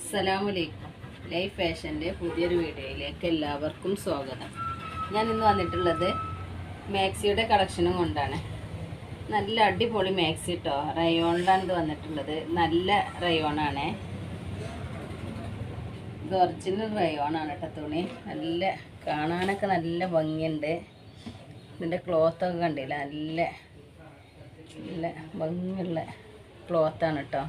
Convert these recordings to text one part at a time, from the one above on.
അസ്സലാമലൈക്കും. ലൈഫ് ഫാഷന്റെ പുതിയൊരു വീഡിയോയിലേക്ക് എല്ലാവർക്കും സ്വാഗതം. ഞാൻ ഇന്ന് വന്നിട്ടുള്ളത് മാക്സിയുടെ കളക്ഷനും കൊണ്ടാണ്. നല്ല അടിപൊളി മാക്സി കേട്ടോ റയോണിലാണ് വന്നിട്ടുള്ളത്. നല്ല റയോണാണ്. ഇത് ഒറിജിനൽ റയോണാണ് കേട്ടോ തുണി. നല്ല കാണാനൊക്കെ നല്ല ഭംഗിയുണ്ട്. ഇതിന്റെ ക്ലോത്തൊക്കെ കണ്ടില്ല? നല്ല നല്ല ഭംഗിയുള്ള ക്ലോത്താണ് കേട്ടോ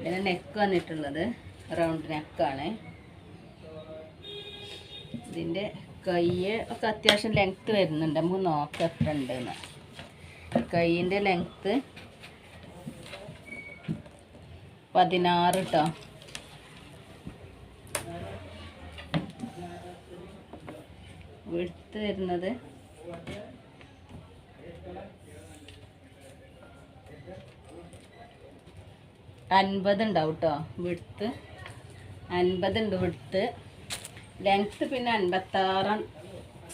പിന്നെ നെക്ക് വന്നിട്ടുള്ളത് റൗണ്ട് നെക്കാണ് ഇതിന്റെ കൈ ഒക്കെ അത്യാവശ്യം ലെങ്ത്ത് വരുന്നുണ്ട്. നമുക്ക് നോക്കാം എത്ര ഉണ്ടെന്ന്. കൈയിന്റെ ലെങ്ത്ത് പതിനാറ് കേട്ടോ വെടുത്ത് വരുന്നത് അൻപത് ഉണ്ടാവും കേട്ടോ വിടുത്ത്. അൻപതുണ്ട് വിടുത്ത്. ലെങ്ത്ത് പിന്നെ അൻപത്താറാം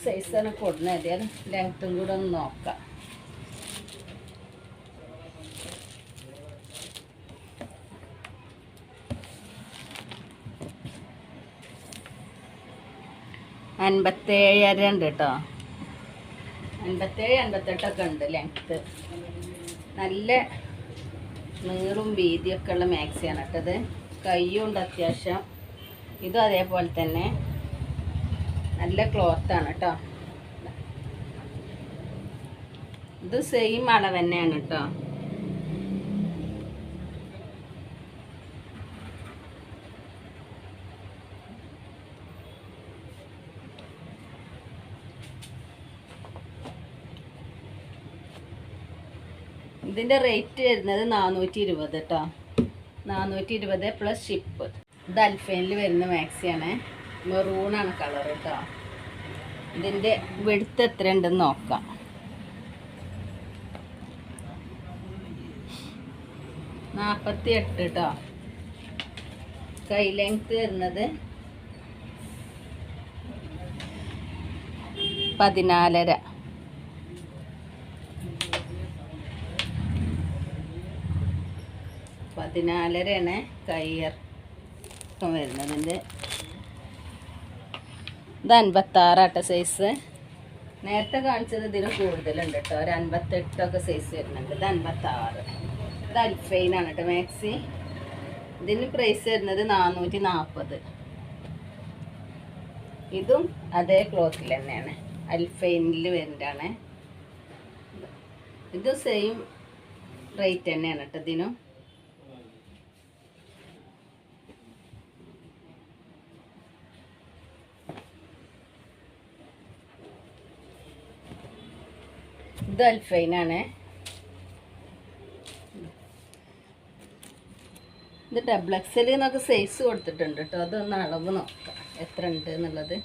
സൈസാണ് കൊടുക്കുന്നത് അത് ലെങ്ത്തും കൂടെ ഒന്ന് നോക്കാം. അൻപത്തേഴര ഉണ്ട് കേട്ടോ. അൻപത്തേഴ് അൻപത്തെട്ടൊക്കെ ഉണ്ട് ലെങ്ത്ത് നല്ല നീളും വീതിയൊക്കെ ഉള്ള മാക്സിയാണ് കേട്ടത് കൈയുണ്ട് അത്യാവശ്യം. ഇതും അതേപോലെ തന്നെ. നല്ല ക്ലോത്താണ് കേട്ടോ. ഇത് സെയിം അളവ് തന്നെയാണ് കേട്ടോ. ഇതിന്റെ റേറ്റ് വരുന്നത് നാനൂറ്റി ഇരുപത് കേട്ടോ നാനൂറ്റി ഇരുപത് പ്ലസ് ഷിപ്പ് ഇത് അൽഫൈനിൽ വരുന്ന മാക്സിയാണ് മെറൂണാണ് കളർ കേട്ടോ ഇതിന്റെ വെടുത്ത് എത്ര ഉണ്ടെന്ന് നോക്കാം. നാൽപ്പത്തി എട്ട് കേട്ടോ കൈ ലെങ്ത് വരുന്നത് പതിനാലര. പതിനാലരയാണ് കയ്യർക്കം വരുന്നതിന്റെ. ഇത് അൻപത്താറാട്ട സൈസ് നേരത്തെ കാണിച്ചത് ഇതിന് കൂടുതലുണ്ട് കേട്ടോ. ഒരു അൻപത്തെട്ടൊക്കെ സൈസ് വരുന്നുണ്ട്. ഇത് അൻപത്താറ്. ഇത് അൽഫൈനാണ് കേട്ടോ മാക്സി. ഇതിന് പ്രൈസ് വരുന്നത് നാനൂറ്റി നാൽപ്പത് ഇതും അതേ ക്ലോത്തിൽ തന്നെയാണ്. അൽഫൈനിൽ വരുന്നതാണ്. ഇതും സെയിം റേറ്റ് തന്നെയാണ് കേട്ടോ ഇതിനും. ഇത് അൽഫൈനാണ് ഇത് ഡബിൾ എക്സൽ സൈസ് കൊടുത്തിട്ടുണ്ട് കേട്ടോ. അതൊന്ന് അളവ് നോക്കാം. എത്ര ഉണ്ട് എന്നുള്ളത്.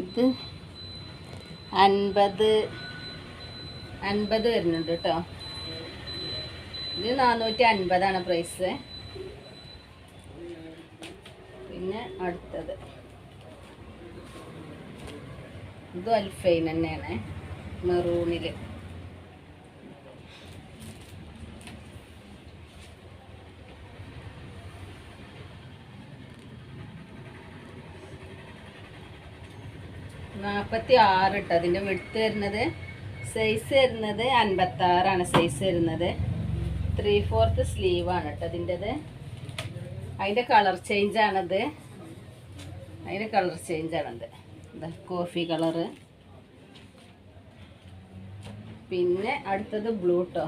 ഇത് അൻപത് അൻപത് വരുന്നുണ്ട് കേട്ടോ. ഇത് നാനൂറ്റി അൻപതാണ് പ്രൈസ് പിന്നെ അടുത്തത്. ഇതും അൽഫൈൻ തന്നെയാണ് മെറൂണിൽ നാൽപ്പത്തി ആറ് ഇട്ടോ അതിന്റെ വെടുത്ത് വരുന്നത് സൈസ് വരുന്നത്. അൻപത്തി ആറാണ് സൈസ് വരുന്നത് ത്രീ ഫോർത്ത് സ്ലീവാണ് കേട്ടോ അതിന്റെത് അതിന്റെ കളർ ചേഞ്ചാണത് അതിന്റെ കളർ ചേഞ്ചാണത് കോഫി കളറ്. പിന്നെ അടുത്തത് ബ്ലൂ ടോ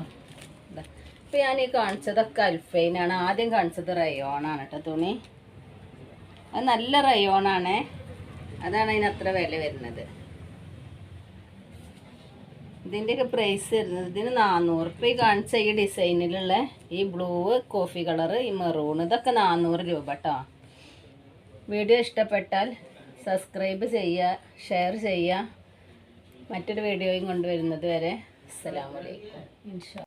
ഇപ്പം ഞാൻ ഈ കാണിച്ചതൊക്കെ അൽഫൈനാണ്. ആദ്യം കാണിച്ചത് റയോണാണ് കേട്ടോ തുണി. അത് നല്ല റയോണാണ്. അതാണ് അതിനത്ര വില വരുന്നത്. ഇതിന്റെയൊക്കെ പ്രൈസ് വരുന്നത് ഇതിന് നാനൂറ് ഈ കാണിച്ച ഈ ഡിസൈനിലുള്ള ഈ ബ്ലൂ കോഫി കളറ് ഈ മെറൂൺ ഇതൊക്കെ നാനൂറ് രൂപ കേട്ടോ വീഡിയോ ഇഷ്ടപ്പെട്ടാൽ സബ്സ്ക്രൈബ് ചെയ്യുക ഷെയർ ചെയ്യുക. മറ്റൊരു വീഡിയോയും കൊണ്ടുവരുന്നത് വരെ അസ്സലാമലൈക്കും ഇൻഷാ